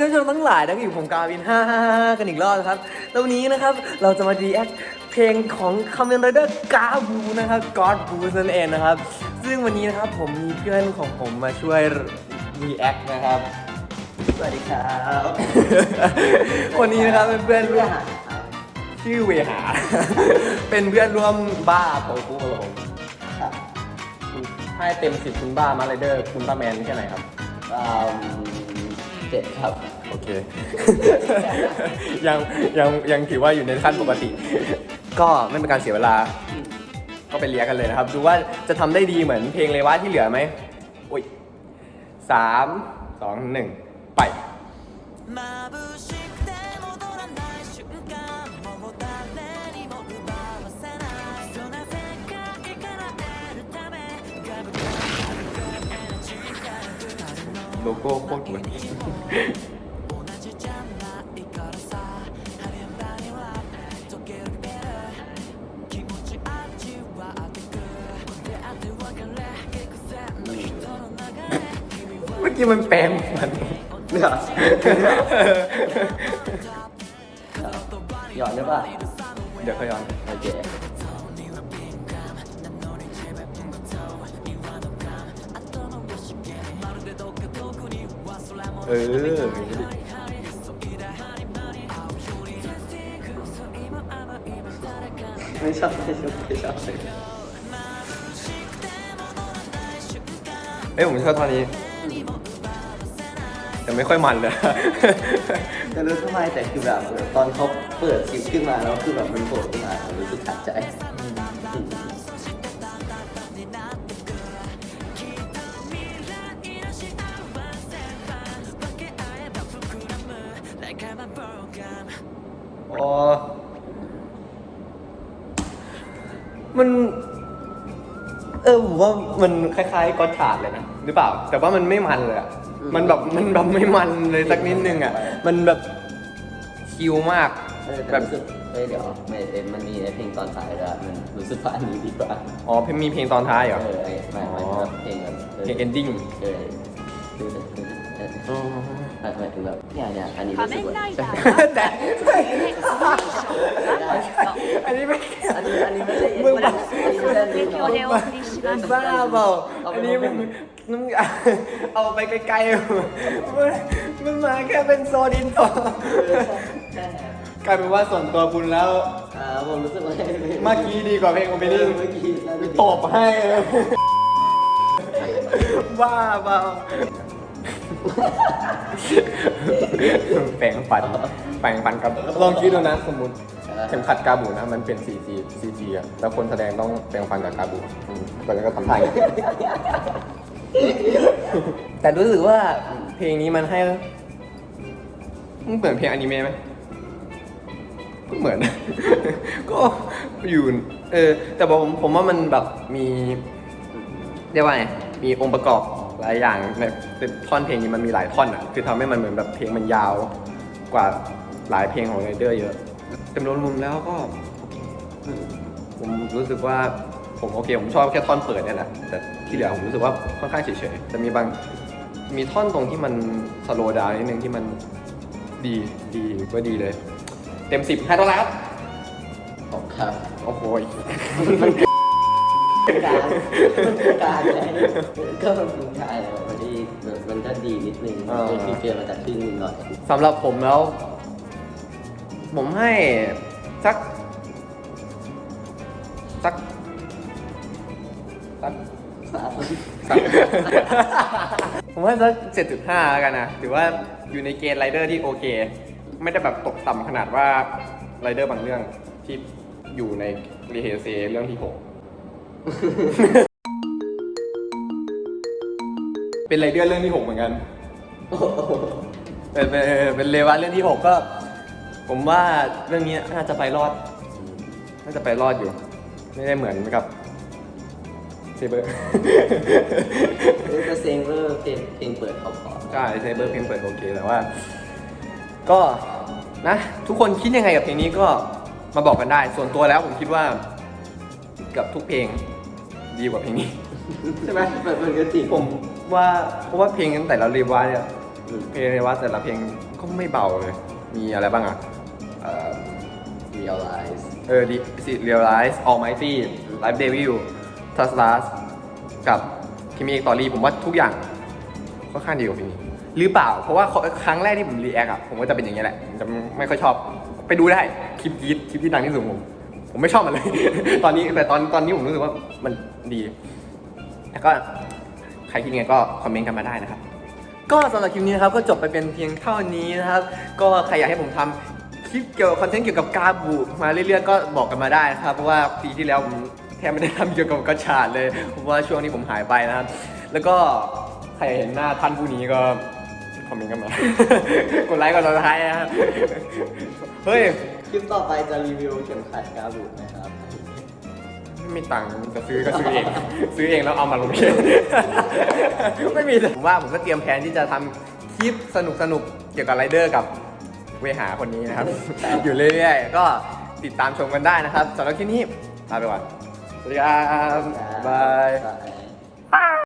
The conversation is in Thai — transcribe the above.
ท่านผู้ชมทั้งหลายนะอยู่ผมกาวิน5 5 5กันอีกรอบนะครับแล้ววันนี้นะครับเราจะมาดีแอคเพลงของคาเมนไรเดอร์กาบูนะครับ God b o o นั่นเองนะครับ ซึ่งวันนี้นะครับผมมีเพื่อนของผมมาช่วยรีแอคนะครับ สวัสดีครับคนนี้นะครับเป็นเพื่อนร่วมชื่อเวหา เป็นเพื่อนร่วมบ้าของกูกับผมครับให้เต็มสิบคุณบ้ามาไรเดอร์คุณบ้าแมนแค่ไหนครับเจ็ดครับ เค ยังยังยังถือว่าอยู่ในขั้นปกติ ก็ไม่เป็นการเสียเวลา ก็ไปเลียกันเลยนะครับ ดูว่าจะทำได้ดีเหมือนเพลงเลยวะที่เหลือไหมอุ้ยสามสองหนึ่งไป 眩しくて戻らない瞬間もう誰にも奪わせないそんな世界から出るためガブガブエナジーから春の โลโก้โคตรเหมื はเมื่อกี้มันแปลงมันเนี่ยหยอดหรือเปล่าเดี๋ยวค่อยย้อนโอเคเออไม่ชอบไม่ชอบไม่ชอบเลยเอ้ยผมชอบท่อนนี้ แต่ไม่ค่อยมันเลย จะรู้ทำไมแต่คือแบบตอนเขาเปิดคลิปขึ้นมาแล้วคือแบบมันโผล่ขึ้นมารู้สึกขัดใจอืมอ๋อมัน เออผมว่ามันคล้ายๆกอดขาดเลยนะ หรือเปล่า แต่ว่ามันไม่มันเลยอะ มันแบบมันแบบไม่มันเลยสักนิดนึงอะ มันแบบคิวมากแบบสึกเดี๋ยวไม่มันมีเพลงตอนสายแล้วมันรู้สึกว่าอันนี้ดีกว่าอ๋อเพลงมีเพลงตอนท้ายเหรอ เออไม่ไม่แบบเพลงแบบเพลง ending เออคือแบบอ๋อหมายถึงแบบนี่อันนี้รู้สึกว่าแต่ อันนี้ไม่อันนี้อันนี้ไม่ใช่ 提供でお送りします บ้าเปล่าอันนี้มึงมึงเอาไปไกลๆมันมันมาแค่เป็นโซนอินโทร ใช่ กลายเป็นว่าส่วนตัวคุณแล้ว อ่าผมรู้สึกว่า เมื่อกี้ดีกว่าเพลงโอเปนิ่ง เมื่อกี้น่าจะดี ตบให้เลยบ้าเปล่า แปลงฟันแปลงฟันกับลองคิดดูนะสมมติเข็มขัดกาบูนะมันเป็น 4G 4G อะแล้วคนแสดงต้องแปลงฟันกับกาบูอืมตอนนั้นก็ทำท่าอย่างนี้แต่รู้สึกว่าเพลงนี้มันให้มันเหมือนเพลงอนิเมะไหมก็เหมือน ก็อยู่เออแต่บอกผมผมว่ามันแบบมีเรียกว่าไงมีองค์ประกอบ หลายอย่างในท่อนเพลงนี้มันมีหลายท่อนอะคือทำให้มันเหมือนแบบเพลงมันยาวกว่าหลายเพลงของไรเดอร์เยอะเต็มรวมๆแล้วก็อืมผมรู้สึกว่าผมโอเค ผมชอบแค่ท่อนเปิดเนี่ยแหละแต่ที่เหลือผมรู้สึกว่าค่อนข้างเฉยๆแต่มีบางมีท่อนตรงที่มันสโลว์ดาวนิดนึงที่มันดีดีก็ดีเลย เต็มสิบให้เท่าไหร่ครับขอบครับ โอ้โห ยการการเลยก็มันเป็นการอะไรที่มันก็ดีนิดนึงเป็นฟีเจอร์มาจากครึ่งหนึงหน่อยสำหรับผมแล้ว ผมให้สัก สัก สักสัก ผมให้สักเจ็ดจุดห้ากันนะ ถือว่าอยู่ในเกณฑ์ไรเดอร์ที่โอเค ไม่ได้แบบตกต่ำขนาดว่าไรเดอร์บางเรื่องที่อยู่ในรีเฮเซเรื่องที่หก เป็นไรเดอร์เรื่องที่หกเหมือนกัน เป็นเป็นเป็นเลวะเรื่องที่หกก็ ผมว่าเรื่องนี้น่าจะไปรอด น่าจะไปรอดอยู่ ไม่ได้เหมือนกับเซเบอร์ เออก็เซงเวอร์เพลงเพลงเปิดเขาขอใช่เซเบอร์เพลงเปิดโอเคแต่ว่า ก็นะ ทุกคนคิดยังไงกับเพลงนี้ก็มาบอกกันได้ ส่วนตัวแล้วผมคิดว่า เกับทุกเพลงดีกว่าเพลงนี้ ใช่ไหมมันมันก็จริงผมว่าเพราะว่าเพลงตั้งแต่เราเรียนว่าเนี่ยอืมเพลงในวัดแต่ละเพลงก็ไม่เบาเลย มีอะไรบ้างอะเอ่อ realize เออ realize almighty life devil t a s l a s กับคิมิเอกตอรี่ผมว่าทุกอย่างค่อนข้างดีกว่าเพลงนี้หรือเปล่า เพราะว่าครั้งแรกที่ผมรีแอคอะผมก็จะเป็นอย่างนี้ยแหละผมจะไม่ค่อยชอบ ไปดูได้ คลิปกรีดคลิปที่ดังที่สุดของผม ผมไม่ชอบมันเลย ตอนนี้แต่ตอนตอนนี้ผมรู้สึกว่ามันดีแล้วก็ใครคิดไงก็คอมเมนต์กันมาได้นะครับ ก็สำหรับคลิปนี้นะครับก็จบไปเป็นเพียงเท่านี้นะครับ ก็ใครอยากให้ผมทำคลิปเกี่ยวกับคอนเทนต์เกี่ยวกับกาบูมาเรื่อยๆก็บอกกันมาได้นะครับ เพราะว่าปีที่แล้วผมแทบไม่ได้ทำเกี่ยวกับกระชาดเลยเพราะว่าช่วงนี้ผมหายไปนะครับ แล้วก็ใครเห็นหน้าท่านผู้นี้ก็คอมเมนต์กันมา กดไลค์กดติดตามนะครับ เฮ้ย คลิปต่อไปจะรีวิวเข็มขัดกาบูนะครับ ไม่มีตังค์จะซื้อก็ซื้อเอง ซื้อเองแล้วเอามาลงเพจไม่มีผมว่าผมก็เตรียมแผนที่จะทำคลิปสนุกสนุกๆเกี่ยวกับไรเดอร์กับเวหาคนนี้นะครับ อยู่เรื่อยๆ ก็ติดตามชมกันได้นะครับสำหรับคลิปนี้ลาไปก่อนสวัสดีครับบ๊ายบาย บาย